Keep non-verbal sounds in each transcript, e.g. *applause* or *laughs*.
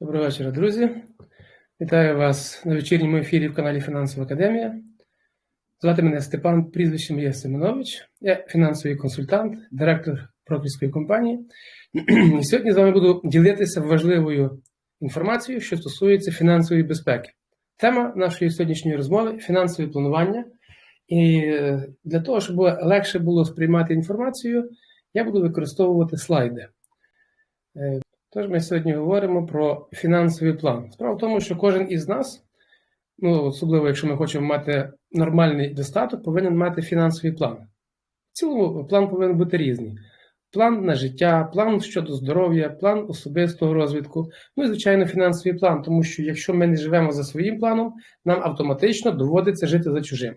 Доброго вечора, друзі. Вітаю вас на вечірньому ефірі в каналі Фінансова Академія. Звати мене Степан, прізвище моє Семенович. Я фінансовий консультант, директор брокерської компанії. І сьогодні з вами буду ділитися важливою інформацією, що стосується фінансової безпеки. Тема нашої сьогоднішньої розмови фінансове планування. І е, для того, щоб легше було сприймати інформацію, я буду використовувати слайди. Тож ми сьогодні говоримо про фінансовий план. Справа в тому, що кожен із нас, ну особливо якщо ми хочемо мати нормальний достаток, повинен мати фінансовий план. В цілому план повинен бути різний. План на життя, план щодо здоров'я, план особистого розвитку, ну і, звичайно, фінансовий план, тому що якщо ми не живемо за своїм планом, нам автоматично доводиться жити за чужим.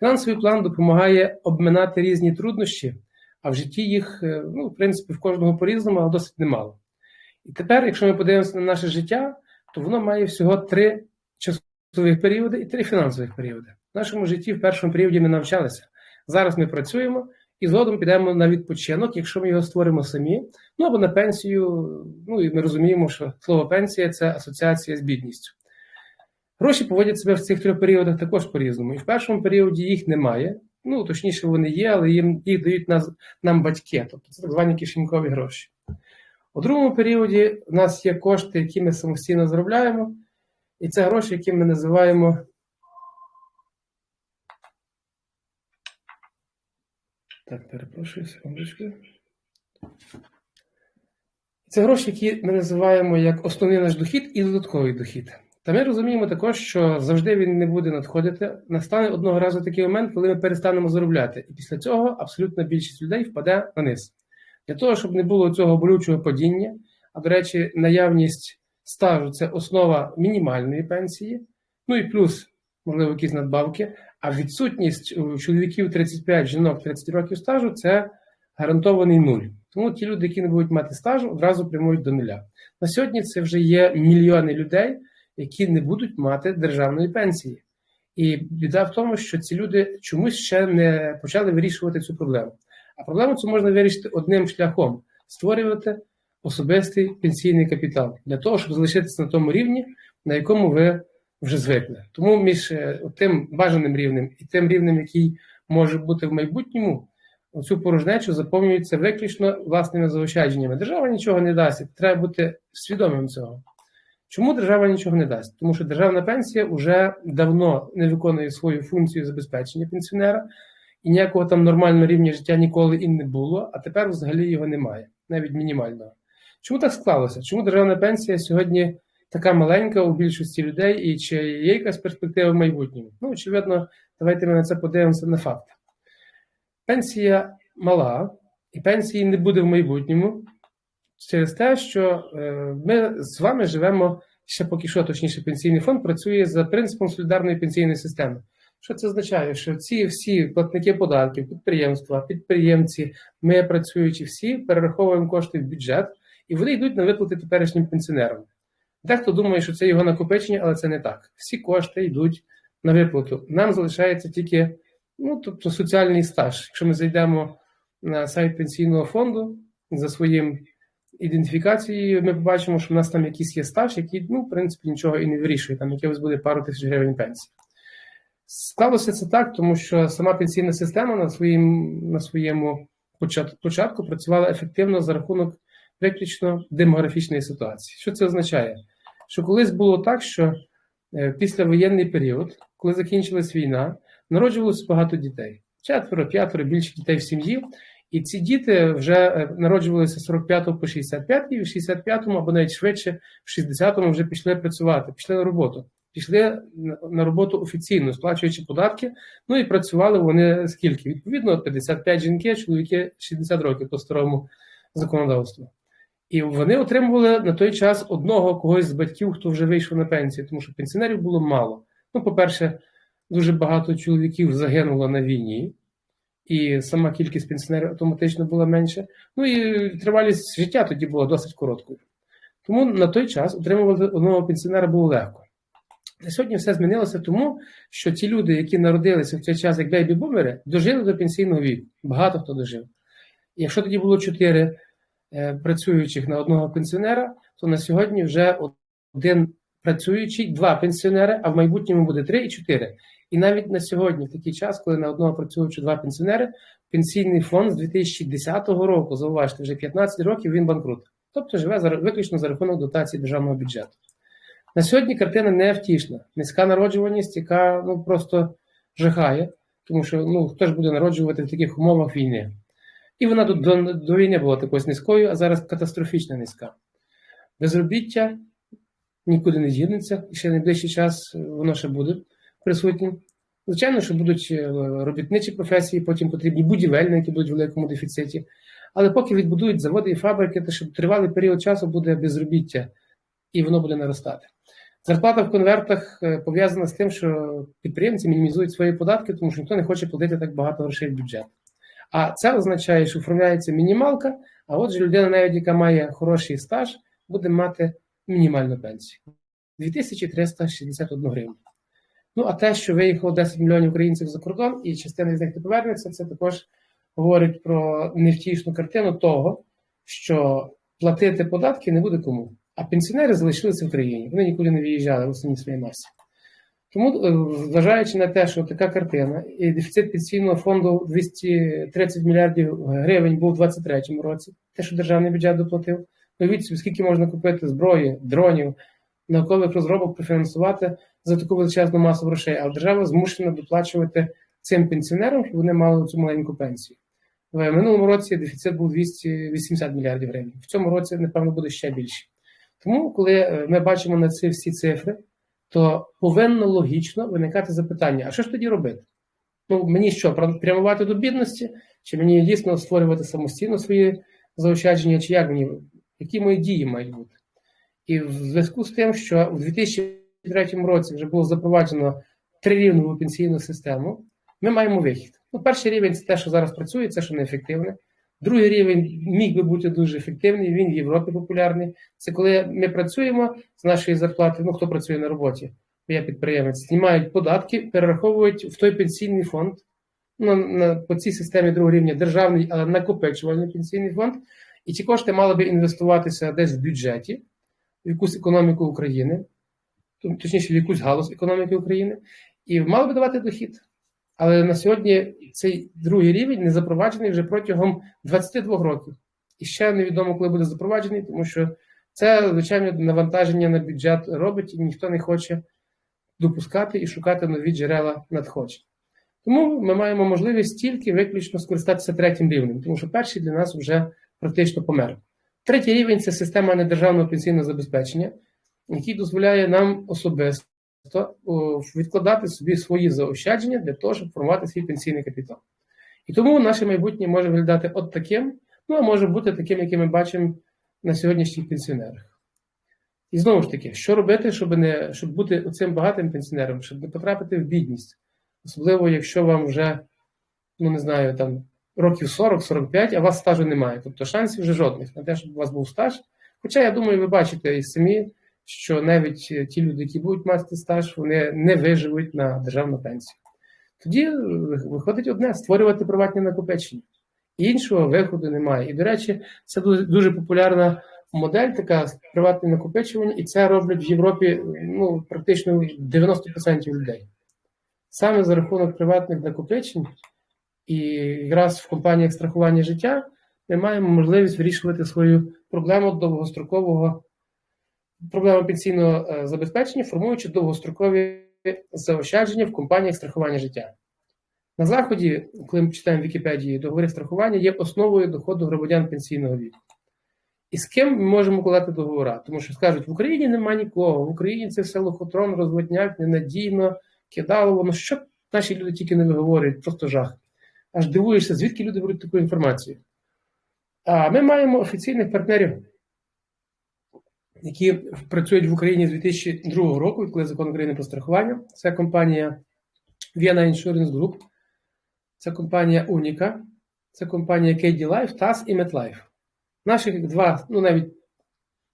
Фінансовий план допомагає обминати різні труднощі, а в житті їх, е, ну, в принципі, в кожного по-різному, але досить немало. І тепер, якщо ми подивимося на наше життя, то воно має всього три часових періоди і три фінансових періоди. В нашому житті в першому періоді ми навчалися. Зараз ми працюємо і згодом підемо на відпочинок, якщо ми його створимо самі, ну або на пенсію. Ну і ми розуміємо, що слово пенсія це асоціація з бідністю. Гроші поводять себе в цих трьох періодах також по-різному. І в першому періоді їх немає. Ну, точніше, вони є, але їм їх дають нам батьки, тобто це так звані кишенькові гроші. У другому періоді у нас є кошти, які ми самостійно заробляємо, і це гроші, які ми називаємо. Так, перепрошую, секундочку. Це гроші, які ми називаємо як основний наш дохід і додатковий дохід. Та ми розуміємо також, що завжди він не буде надходити. Настане одного разу такий момент, коли ми перестанемо заробляти. І після цього абсолютна більшість людей впаде на низ. Для того, щоб не було цього болючого падіння, а до речі, наявність стажу це основа мінімальної пенсії, ну і плюс, можливо, якісь надбавки. А відсутність чоловіків 35, жінок 30 років стажу це гарантований нуль. Тому ті люди, які не будуть мати стажу, одразу прямують до нуля. На сьогодні це вже є мільйони людей, які не будуть мати державної пенсії. І біда в тому, що ці люди чомусь ще не почали вирішувати цю проблему. А проблему цю можна вирішити одним шляхом: створювати особистий пенсійний капітал для того, щоб залишитися на тому рівні, на якому ви вже звикли. Тому між е, тим бажаним рівнем і тим рівнем, який може бути в майбутньому, цю порожнечу заповнюється виключно власними заощадженнями. Держава нічого не дасть, треба бути свідомим цього. Чому держава нічого не дасть? Тому що державна пенсія вже давно не виконує свою функцію забезпечення пенсіонера, і ніякого там нормального рівня життя ніколи і не було, а тепер взагалі його немає, навіть мінімального. Чому так склалося? Чому державна пенсія сьогодні така маленька у більшості людей, і чи є якась перспектива в майбутньому? Ну, очевидно, давайте ми на це подивимося на факти. Пенсія мала, і пенсії не буде в майбутньому через те, що е, ми з вами живемо ще поки що, точніше, пенсійний фонд працює за принципом солідарної пенсійної системи. Що це означає? Що ці всі платники податків, підприємства, підприємці, ми працюючи всі, перераховуємо кошти в бюджет, і вони йдуть на виплати теперішнім пенсіонерам. Дехто думає, що це його накопичення, але це не так. Всі кошти йдуть на виплату. Нам залишається тільки ну, тобто соціальний стаж. Якщо ми зайдемо на сайт пенсійного фонду за своїм ідентифікацією, ми побачимо, що в нас там якийсь є стаж, який, ну, в принципі, нічого і не вирішує, там якихось буде пару тисяч гривень пенсії. Склалося це так, тому що сама пенсійна система на своїм, на своєму початку працювала ефективно за рахунок виключно демографічної ситуації. Що це означає? Що колись було так, що е, післявоєнний період, коли закінчилась війна, народжувалося багато дітей. Четверо, п'ятеро більше дітей в сім'ї. І ці діти вже е, народжувалися з 45 по 65, і в 65-му або навіть швидше, в 60-му вже пішли працювати, пішли на роботу. Пішли на роботу офіційно, сплачуючи податки. Ну і працювали вони скільки? Відповідно, 55 жінки, чоловіки 60 років по старому законодавству. І вони отримували на той час одного когось з батьків, хто вже вийшов на пенсію, тому що пенсіонерів було мало. Ну, по-перше, дуже багато чоловіків загинуло на війні, і сама кількість пенсіонерів автоматично була менша. Ну і тривалість життя тоді була досить короткою. Тому на той час отримувати одного пенсіонера було легко. На сьогодні все змінилося тому, що ті люди, які народилися в цей час як бейбі-бумери, дожили до пенсійного віку. Багато хто дожив. Якщо тоді було чотири е, працюючих на одного пенсіонера, то на сьогодні вже один працюючий, два пенсіонери, а в майбутньому буде три і чотири. І навіть на сьогодні, в такий час, коли на одного працюючи два пенсіонери, пенсійний фонд з 2010 року, зауважте, вже 15 років він банкрут. Тобто живе виключно за рахунок дотації державного бюджету. На сьогодні картина не втішна. Низька народжуваність, яка ну, просто жахає, тому що ну, хто ж буде народжувати в таких умовах війни. І вона до, до, до війни була такою низькою, а зараз катастрофічно низька. Безробіття нікуди не з'єднується, і ще найближчий час воно ще буде присутнім. Звичайно, що будуть е, робітничі професії, потім потрібні будівельні, які будуть в великому дефіциті. Але поки відбудують заводи і фабрики, то що тривалий період часу буде безробіття, і воно буде наростати. Зарплата в конвертах е, пов'язана з тим, що підприємці мінімізують свої податки, тому що ніхто не хоче платити так багато грошей в бюджет. А це означає, що оформляється мінімалка, а отже, людина, навіть яка має хороший стаж, буде мати мінімальну пенсію 2361 гривню. Ну, а те, що виїхало 10 мільйонів українців за кордон, і частина з них не повернеться, це також говорить про невтішну картину того, що платити податки не буде кому. А пенсіонери залишилися в країні. Вони нікуди не виїжджали в основній своїй масі. Тому, е, зважаючи на те, що така картина, і дефіцит пенсійного фонду 230 мільярдів гривень був у 2023 році, те, що державний бюджет доплатив, уявіть скільки можна купити зброї, дронів, наукових розробок профінансувати за таку величезну масу грошей, а держава змушена доплачувати цим пенсіонерам, щоб вони мали цю маленьку пенсію. В минулому році дефіцит був 280 мільярдів гривень. В цьому році, напевно, буде ще більше. Тому, коли е, ми бачимо на ці всі цифри, то повинно логічно виникати запитання: а що ж тоді робити? Ну, мені що, прямувати до бідності, чи мені дійсно створювати самостійно свої заощадження, чи як мені, які мої дії мають бути? І в зв'язку з тим, що у 2003 році вже було запроваджено трирівневу пенсійну систему, ми маємо вихід. Ну, Перший рівень це те, що зараз працює, це що неефективне. Другий рівень міг би бути дуже ефективний, він в Європі популярний. Це коли ми працюємо з нашої зарплати, ну хто працює на роботі, я підприємець, знімають податки, перераховують в той пенсійний фонд. Ну, на, По цій системі другого рівня державний, але накопичувальний пенсійний фонд. І ці кошти мали би інвестуватися десь в бюджеті, в якусь економіку України, точніше, в якусь галузь економіки України, і мали би давати дохід. Але на сьогодні цей другий рівень не запроваджений вже протягом 22 років. І ще невідомо, коли буде запроваджений, тому що це, звичайно, навантаження на бюджет робить, і ніхто не хоче допускати і шукати нові джерела надходжень. Тому ми маємо можливість тільки виключно скористатися третім рівнем, тому що перший для нас вже практично помер. Третій рівень це система недержавного пенсійного забезпечення, який дозволяє нам особисто відкладати собі свої заощадження для того, щоб формувати свій пенсійний капітал. І тому наше майбутнє може виглядати от таким, ну а може бути таким, яким ми бачимо на сьогоднішніх пенсіонерах. І знову ж таки, що робити, щоб не, щоб бути оцим багатим пенсіонером, щоб не потрапити в бідність. Особливо, якщо вам вже, ну не знаю, там років 40-45, а вас стажу немає. Тобто шансів вже жодних на те, щоб у вас був стаж. Хоча, я думаю, ви бачите і самі, що навіть е, ті люди, які будуть мати стаж, вони не виживуть на державну пенсію. Тоді е, виходить одне створювати приватні накопичення. Іншого виходу немає. І, до речі, це дуже, популярна модель, така приватне накопичування, і це роблять в Європі ну, практично 90% людей. Саме за рахунок приватних накопичень і якраз в компаніях страхування життя ми маємо можливість вирішувати свою проблему довгострокового проблему пенсійного е, забезпечення, формуючи довгострокові заощадження в компаніях страхування життя. На Заході, коли ми читаємо Вікіпедії, договори страхування є основою доходу громадян пенсійного віку. І з ким ми можемо укладати договори? Тому що скажуть, в Україні немає нікого, в Україні це все лохотрон, розводняк, ненадійно, кидало, воно що наші люди тільки не виговорюють, просто жах. Аж дивуєшся, звідки люди беруть таку інформацію. А ми маємо офіційних партнерів які працюють в Україні з 2002 року, коли закон України про страхування. Це компанія Vienna Insurance Group, це компанія Unica, це компанія KD Life, TAS і MetLife. Наших два, ну навіть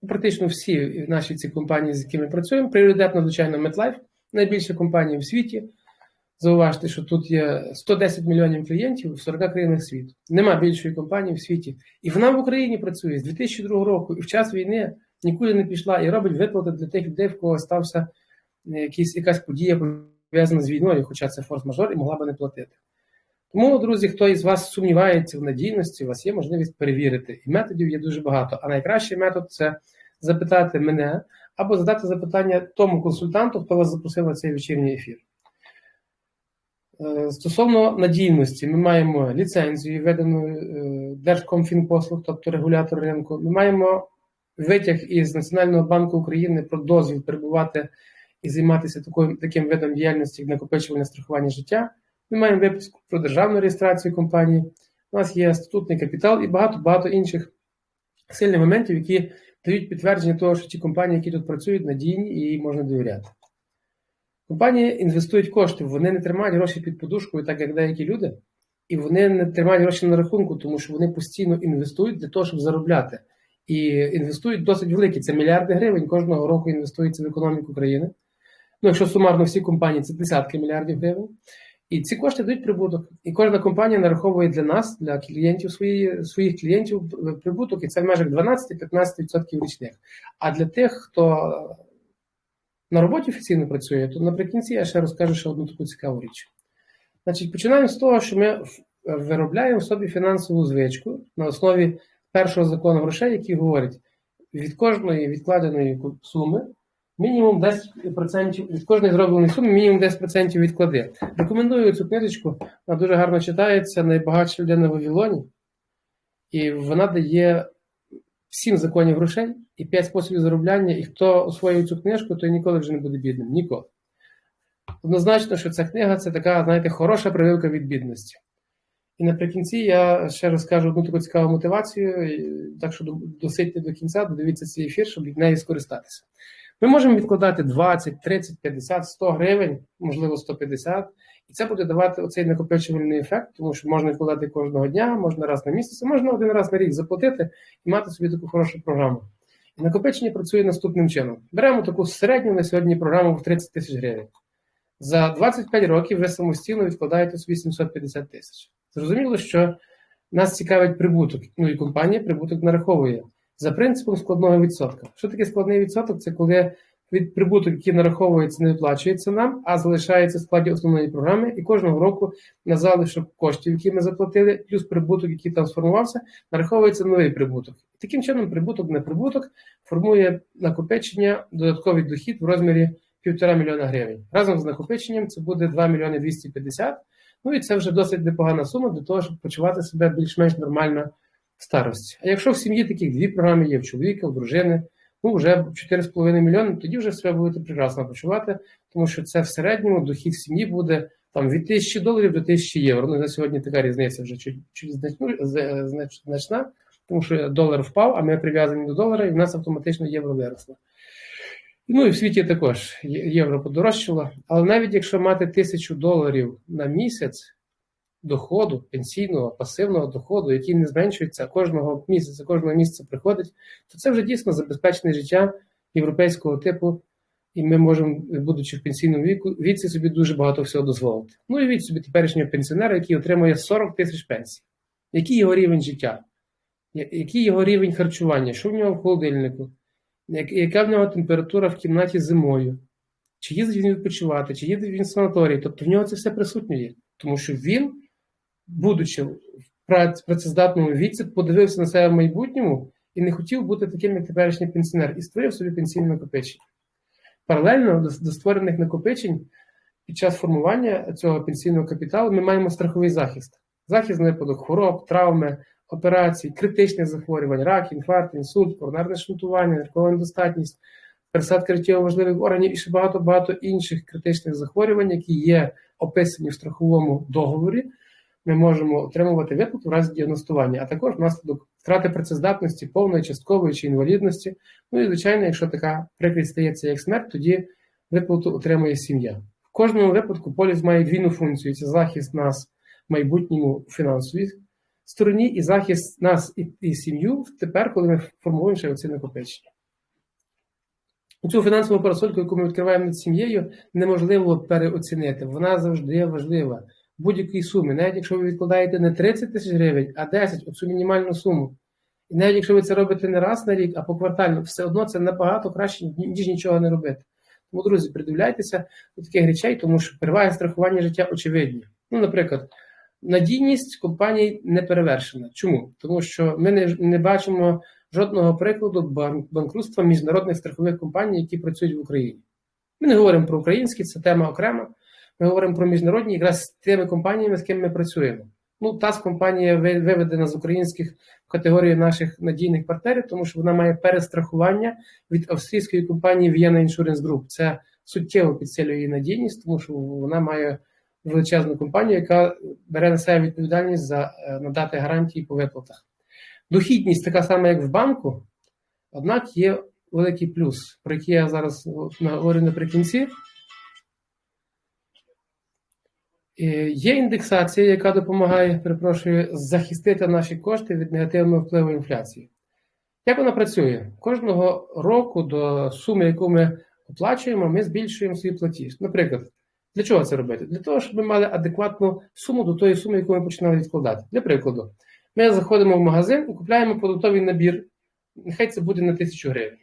практично всі наші ці компанії, з якими працюємо, пріоритетно, звичайно, MetLife, найбільша компанія в світі. Зауважте, що тут є 110 мільйонів клієнтів в 40 країнах світу. Нема більшої компанії в світі. І вона в Україні працює з 2002 року, і в час війни нікуди не пішла і робить виплати для тих людей, в кого стався е, якийсь, якась подія пов'язана з війною, хоча це форс-мажор і могла би не платити. Тому, друзі, хто із вас сумнівається в надійності, у вас є можливість перевірити. І методів є дуже багато. А найкращий метод це запитати мене або задати запитання тому консультанту, хто вас запросив на цей вечірній ефір. Е, Стосовно надійності, ми маємо ліцензію, введену е, Держкомфінпослуг, тобто регулятор ринку. Ми маємо витяг із Національного банку України про дозвіл перебувати і займатися такою, таким видом діяльності, як накопичувальне страхування життя. Ми маємо випуск про державну реєстрацію компанії. У нас є статутний капітал і багато-багато інших сильних моментів, які дають підтвердження того, що ті компанії, які тут працюють, надійні і їй можна довіряти. Компанії інвестують кошти, вони не тримають гроші під подушкою, так як деякі люди, і вони не тримають гроші на рахунку, тому що вони постійно інвестують для того, щоб заробляти. І інвестують досить великі. Це мільярди гривень кожного року інвестується в економіку країни. Ну, якщо сумарно всі компанії, це десятки мільярдів гривень. І ці кошти дають прибуток. І кожна компанія нараховує для нас, для клієнтів свої, своїх клієнтів прибуток, і це в межах 12-15% річних. А для тих, хто на роботі офіційно працює, то наприкінці я ще розкажу ще одну таку цікаву річ. Значить, починаємо з того, що ми виробляємо собі фінансову звичку на основі першого закону грошей, який говорить, від кожної відкладеної суми мінімум 10% від кожної зробленої суми, мінімум 10% відклади. Рекомендую цю книжечку, вона дуже гарно читається, найбагатша людина в Вавилоні, і вона дає сім законів грошей і п'ять способів заробляння, і хто освоює цю книжку, той ніколи вже не буде бідним. Ніколи. Однозначно, що ця книга це така, знаєте, хороша прививка від бідності. І наприкінці я ще розкажу одну таку цікаву мотивацію, так що досидьте до кінця, додивіться цей ефір, щоб від неї скористатися. Ми можемо відкладати 20, 30, 50, 100 гривень, можливо, 150, і це буде давати оцей накопичувальний ефект, тому що можна відкладати кожного дня, можна раз на місяць, а можна один раз на рік заплатити і мати собі таку хорошу програму. І накопичення працює наступним чином. Беремо таку середню на сьогодні програму в 30 тисяч гривень. За 25 років ви самостійно відкладаєте собі 750 тисяч. Зрозуміло, що нас цікавить прибуток, ну і компанія прибуток нараховує за принципом складного відсотка. Що таке складний відсоток? Це коли від прибуток, який нараховується, не виплачується нам, а залишається в складі основної програми, і кожного року на залишок коштів, які ми заплатили, плюс прибуток, який там сформувався, нараховується новий прибуток. Таким чином, прибуток на прибуток формує накопичення, додатковий дохід в розмірі 1,5 мільйона гривень. Разом з накопиченням це буде 2 мільйони 250. Ну і це вже досить непогана сума для того, щоб почувати себе більш-менш нормально в старості. А якщо в сім'ї таких дві програми є в чоловіка, в дружини, ну вже 4,5 мільйони, тоді вже себе будете прекрасно почувати, тому що це в середньому дохід сім'ї буде там від 1000 доларів до 1000 євро. Ну на сьогодні така різниця вже чуть, чуть значна, тому що долар впав, а ми прив'язані до долара, і в нас автоматично євро виросло. Ну і в світі також євро подорожчало. Але навіть якщо мати тисячу доларів на місяць доходу, пенсійного, пасивного доходу, який не зменшується кожного місяця, кожного місяця приходить, то це вже дійсно забезпечене життя європейського типу, і ми можемо, будучи в пенсійному віку, віці собі дуже багато всього дозволити. Ну і від собі теперішнього пенсіонера, який отримує 40 тисяч пенсій. Який його рівень життя? Який його рівень харчування? Що в нього в холодильнику? Яка в нього температура в кімнаті зимою? Чи їздить він відпочивати, чи їде він в санаторій? Тобто в нього це все присутнє є. Тому що він, будучи в працездатному віці, подивився на себе в майбутньому і не хотів бути таким, як теперішній пенсіонер, і створив собі пенсійне накопичення. Паралельно до, створених накопичень під час формування цього пенсійного капіталу ми маємо страховий захист. Захист на випадок хвороб, травми, операцій, критичних захворювань, рак, інфаркт, інсульт, коронарне шунтування, нервова недостатність, пересадка життєво важливих органів і ще багато-багато інших критичних захворювань, які є описані в страховому договорі. Ми можемо отримувати виплату в разі діагностування, а також внаслідок втрати працездатності, повної, часткової чи інвалідності. Ну і, звичайно, якщо така прикрість стається як смерть, тоді виплату отримує сім'я. В кожному випадку поліс має двійну функцію: це захист нас в майбутньому фінансовій стороні і захист нас і, і сім'ю тепер, коли ми формуємо ще оці накопичення. Цю фінансову парасольку, яку ми відкриваємо над сім'єю, неможливо переоцінити. Вона завжди важлива. Будь-якій сумі, навіть якщо ви відкладаєте не 30 тисяч гривень, а 10 оцю мінімальну суму. І навіть якщо ви це робите не раз на рік, а поквартально, все одно це набагато краще, ніж нічого не робити. Тому, друзі, придивляйтеся до таких речей, тому що переваги страхування життя очевидні. Ну, наприклад, надійність компаній не перевершена. Чому? Тому що ми не, не бачимо жодного прикладу бан- банкрутства міжнародних страхових компаній, які працюють в Україні. Ми не говоримо про українські, це тема окрема. Ми говоримо про міжнародні якраз з тими компаніями, з ким ми працюємо. Ну, ТАС компанія ви- виведена з українських в категорію наших надійних партнерів, тому що вона має перестрахування від австрійської компанії Vienna Insurance Group. Це суттєво підсилює її надійність, тому що вона має величезну компанію, яка бере на себе відповідальність за е, надати гарантії по виплатах. Дохідність така сама, як в банку, однак є великий плюс, про який я зараз говорю наприкінці. Е, Є індексація, яка допомагає, перепрошую, захистити наші кошти від негативного впливу інфляції. Як вона працює? Кожного року до суми, яку ми оплачуємо, ми збільшуємо свій платіж. Наприклад, для чого це робити? Для того, щоб ми мали адекватну суму до тої суми, яку ми починали відкладати. Для прикладу, ми заходимо в магазин і купляємо продуктовий набір. Нехай це буде на тисячу гривень.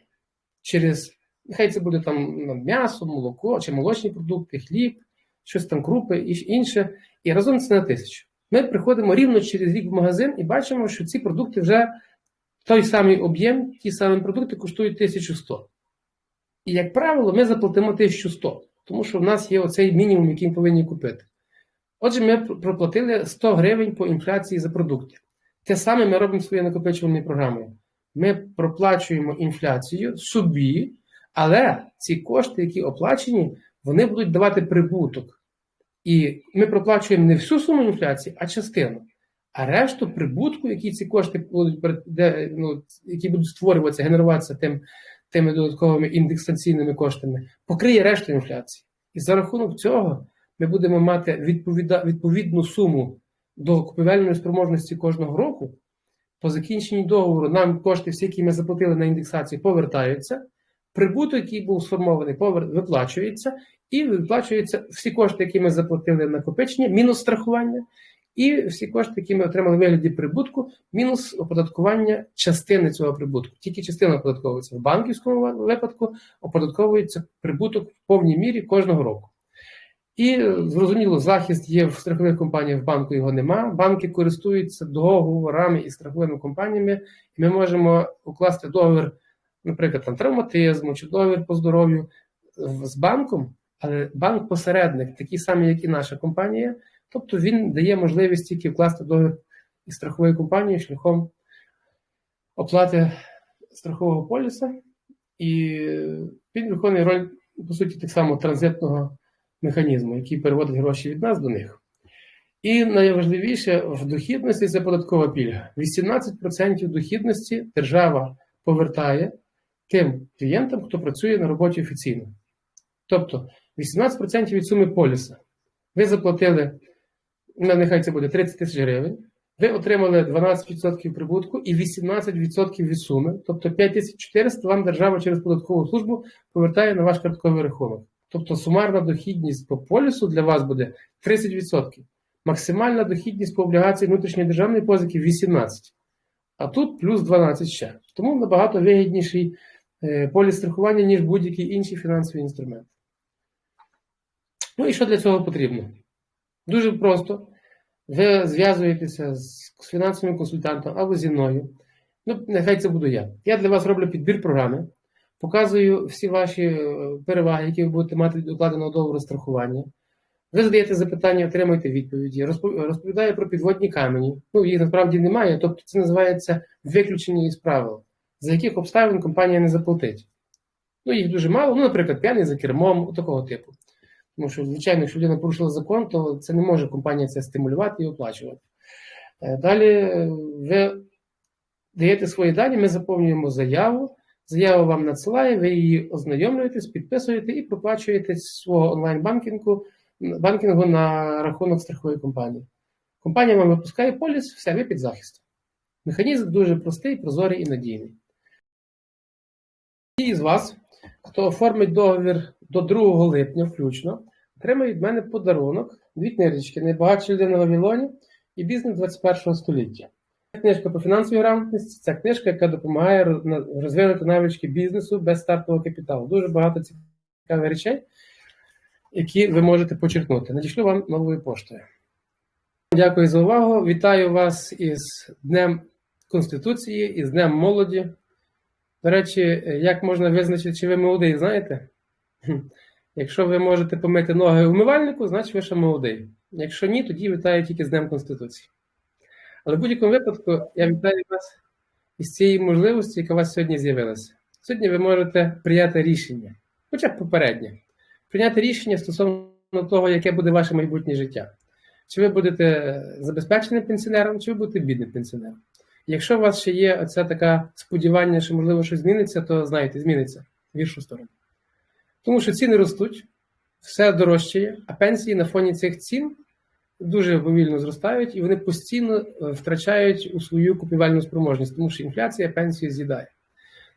Через нехай це буде там ну, м'ясо, молоко чи молочні продукти, хліб, щось там крупи і інше. І разом це на тисячу. Ми приходимо рівно через рік в магазин і бачимо, що ці продукти вже той самий об'єм, ті самі продукти коштують 1100. І, як правило, ми заплатимо 1100, тому що в нас є оцей мінімум, який ми повинні купити. Отже, ми проплатили 100 гривень по інфляції за продукти. Те саме ми робимо своєю накопичувальною програмою. Ми проплачуємо інфляцію собі, але ці кошти, які оплачені, вони будуть давати прибуток. І ми проплачуємо не всю суму інфляції, а частину. А решту прибутку, які ці кошти будуть ну, які будуть створюватися, генеруватися тим, тими додатковими індексаційними коштами, покриє решту інфляції. І за рахунок цього ми будемо мати відповідну суму до купівельної спроможності кожного року. По закінченні договору нам кошти, всі, які ми заплатили на індексацію, повертаються. Прибуток, який був сформований, повер... виплачується, і виплачуються всі кошти, які ми заплатили на накопичення, мінус страхування, і всі кошти, які ми отримали в вигляді прибутку, мінус оподаткування частини цього прибутку. Тільки частина оподатковується в банківському випадку, оподатковується прибуток в повній мірі кожного року. І зрозуміло, захист є в страхових компаніях, в банку його нема. Банки користуються договорами із страховими компаніями, і ми можемо укласти договір, наприклад, там травматизму чи договір по здоров'ю з банком, але банк-посередник, такий самий, як і наша компанія, тобто він дає можливість тільки вкласти договір із страховою компанією шляхом оплати страхового поліса, і він виконує роль, по суті, так само транзитного механізму, який переводить гроші від нас до них. І найважливіше в дохідності це податкова пільга. 18% дохідності держава повертає тим клієнтам, хто працює на роботі офіційно. Тобто 18% від суми поліса. Ви заплатили, нехай це буде 30 тисяч гривень, ви отримали 12% прибутку і 18% від суми, тобто 5400 вам держава через податкову службу повертає на ваш картковий рахунок. Тобто сумарна дохідність по полісу для вас буде 30%. Максимальна дохідність по облігації внутрішньої державної позики 18%. А тут плюс 12 ще. Тому набагато вигідніший е, поліс страхування, ніж будь-який інший фінансовий інструмент. Ну і що для цього потрібно? Дуже просто. Ви зв'язуєтеся з фінансовим консультантом або зі мною. Ну, нехай це буду я. Я для вас роблю підбір програми, показую всі ваші е, переваги, які ви будете мати від договору страхування. Ви задаєте запитання, отримуєте відповіді, розпо- розповідаю про підводні камені. Ну, їх насправді немає, тобто це називається виключення із правил, за яких обставин компанія не заплатить. Ну, їх дуже мало, ну, наприклад, п'яний за кермом, такого типу. Тому що, звичайно, якщо людина порушила закон, то це не може компанія це стимулювати і оплачувати. Е, Далі е, ви даєте свої дані, ми заповнюємо заяву. Заяву вам надсилає, ви її ознайомлюєтесь, підписуєте і проплачуєте з свого онлайн-банкінгу банкінгу на рахунок страхової компанії. Компанія вам випускає поліс, все, ви під захистом. Механізм дуже простий, прозорий і надійний. Ті з вас, хто оформить договір до 2 липня включно, отримає від мене подарунок, дві книжечки «Найбагатша людина в Вавилоні» і бізнес 21 століття. книжка по фінансовій грамотності, це книжка, яка допомагає розвинути навички бізнесу без стартового капіталу. Дуже багато цікавих речей, які ви можете почерпнути. Надішлю вам новою поштою. Дякую за увагу. Вітаю вас із Днем Конституції, із Днем молоді. До речі, як можна визначити, чи ви молодий, знаєте? *laughs* Якщо ви можете помити ноги умивальнику, значить ви ще молодий. Якщо ні, тоді вітаю тільки з Днем Конституції. Але в будь-якому випадку я вітаю вас із цієї можливості, яка у вас сьогодні з'явилася. Сьогодні ви можете прийняти рішення, хоча б попереднє, прийняти рішення стосовно того, яке буде ваше майбутнє життя. Чи ви будете забезпеченим пенсіонером, чи ви будете бідним пенсіонером. Якщо у вас ще є оце таке сподівання, що можливо щось зміниться, то знаєте, зміниться в гіршу сторону. Тому що ціни ростуть, все дорожчає, а пенсії на фоні цих цін дуже повільно зростають і вони постійно е, втрачають у свою купівельну спроможність, тому що інфляція пенсію з'їдає.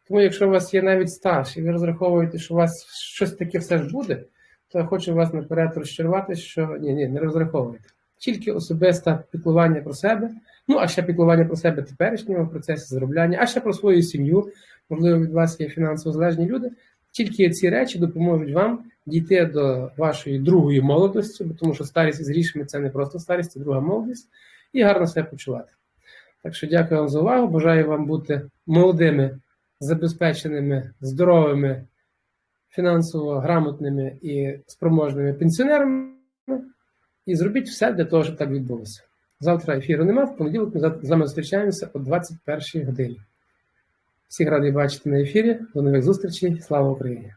Тому, якщо у вас є навіть стаж, і ви розраховуєте, що у вас щось таке все ж буде, то я хочу вас наперед розчарувати, що ні, ні, не розраховуйте. Тільки особисте піклування про себе, ну а ще піклування про себе теперішнього в процесі заробляння, а ще про свою сім'ю. Можливо, від вас є фінансово залежні люди. Тільки ці речі допоможуть вам дійти до вашої другої молодості, тому що старість з грішми це не просто старість, це друга молодість, і гарно себе почувати. Так що дякую вам за увагу. Бажаю вам бути молодими, забезпеченими, здоровими, фінансово грамотними і спроможними пенсіонерами. І зробіть все для того, щоб так відбулося. Завтра ефіру нема, в понеділок ми з вами зустрічаємося о 21 годині. Всіх радий бачити на ефірі. До нових зустрічей. Слава Україні!